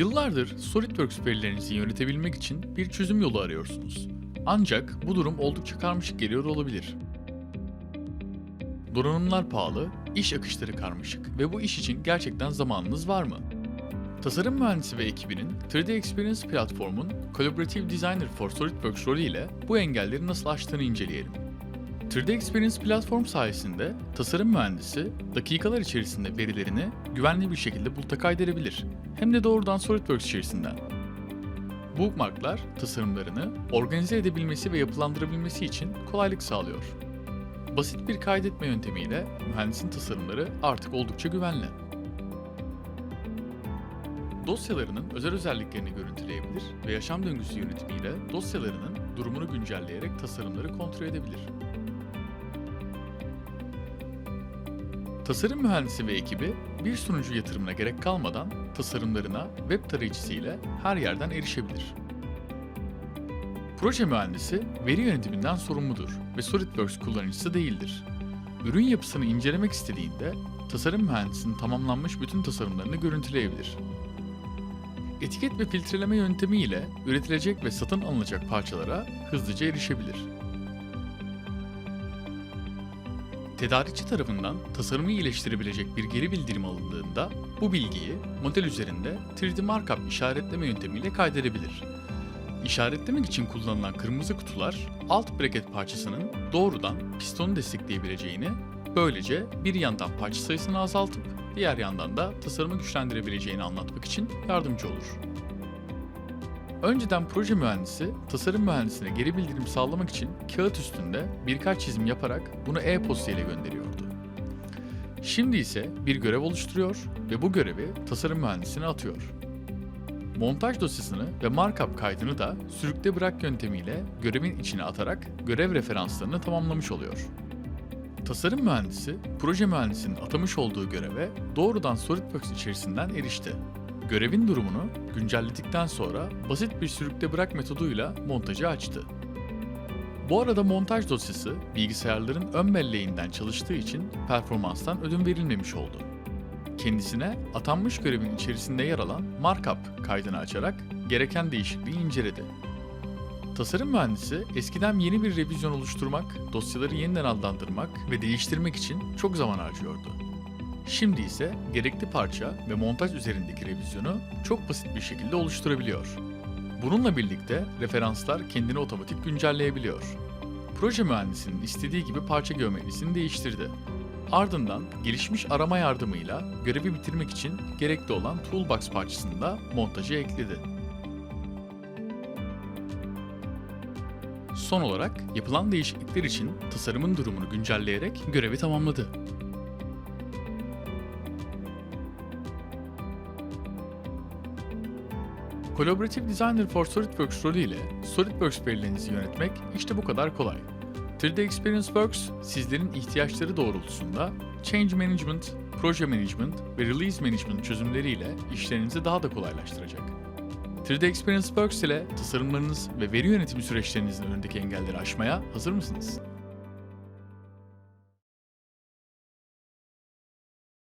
Yıllardır SolidWorks verilerinizi yönetebilmek için bir çözüm yolu arıyorsunuz. Ancak bu durum oldukça karmaşık geliyor olabilir. Donanımlar pahalı, iş akışları karmaşık ve bu iş için gerçekten zamanınız var mı? Tasarım mühendisi ve ekibinin 3D Experience platformun Collaborative Designer for SolidWorks rolü ile bu engelleri nasıl aştığını inceleyelim. 3D Experience platform sayesinde tasarım mühendisi dakikalar içerisinde verilerini güvenli bir şekilde buluta kaydedebilir. Hem de doğrudan SolidWorks içerisinden. Bookmarklar tasarımlarını organize edebilmesi ve yapılandırabilmesi için kolaylık sağlıyor. Basit bir kaydetme yöntemiyle mühendisin tasarımları artık oldukça güvenli. Dosyalarının özel özelliklerini görüntüleyebilir ve yaşam döngüsü yönetimiyle dosyalarının durumunu güncelleyerek tasarımları kontrol edebilir. Tasarım mühendisi ve ekibi bir sunucu yatırımına gerek kalmadan tasarımlarına web tarayıcısı ile her yerden erişebilir. Proje mühendisi veri yönetiminden sorumludur ve SolidWorks kullanıcısı değildir. Ürün yapısını incelemek istediğinde tasarım mühendisinin tamamlanmış bütün tasarımlarını görüntüleyebilir. Etiket ve filtreleme yöntemi ile üretilecek ve satın alınacak parçalara hızlıca erişebilir. Tedarikçi tarafından tasarımı iyileştirebilecek bir geri bildirim alındığında bu bilgiyi model üzerinde 3D Markup işaretleme yöntemiyle kaydedebilir. İşaretlemek için kullanılan kırmızı kutular alt bracket parçasının doğrudan pistonu destekleyebileceğini, böylece bir yandan parça sayısını azaltıp diğer yandan da tasarımı güçlendirebileceğini anlatmak için yardımcı olur. Önceden proje mühendisi, tasarım mühendisine geri bildirim sağlamak için kağıt üstünde birkaç çizim yaparak bunu e-posta ile gönderiyordu. Şimdi ise bir görev oluşturuyor ve bu görevi tasarım mühendisine atıyor. Montaj dosyasını ve markup kaydını da sürükle bırak yöntemiyle görevin içine atarak görev referanslarını tamamlamış oluyor. Tasarım mühendisi, proje mühendisinin atamış olduğu göreve doğrudan SolidWorks içerisinden erişti. Görevin durumunu güncelledikten sonra basit bir sürükle bırak metoduyla montajı açtı. Bu arada montaj dosyası bilgisayarların ön belleğinden çalıştığı için performanstan ödün verilmemiş oldu. Kendisine atanmış görevin içerisinde yer alan markup kaydını açarak gereken değişikliği inceledi. Tasarım mühendisi eskiden yeni bir revizyon oluşturmak, dosyaları yeniden adlandırmak ve değiştirmek için çok zaman harcıyordu. Şimdi ise gerekli parça ve montaj üzerindeki revizyonu çok basit bir şekilde oluşturabiliyor. Bununla birlikte referanslar kendini otomatik güncelleyebiliyor. Proje mühendisinin istediği gibi parça geometrisini değiştirdi. Ardından gelişmiş arama yardımıyla görevi bitirmek için gerekli olan Toolbox parçasını da montaja ekledi. Son olarak yapılan değişiklikler için tasarımın durumunu güncelleyerek görevi tamamladı. Collaborative Designer for SolidWorks rolü ile SolidWorks verilerinizi yönetmek işte bu kadar kolay. 3D Experience Works sizlerin ihtiyaçları doğrultusunda Change Management, Proje Management ve Release Management çözümleriyle işlerinizi daha da kolaylaştıracak. 3D Experience Works ile tasarımlarınız ve veri yönetimi süreçlerinizin önündeki engelleri aşmaya hazır mısınız?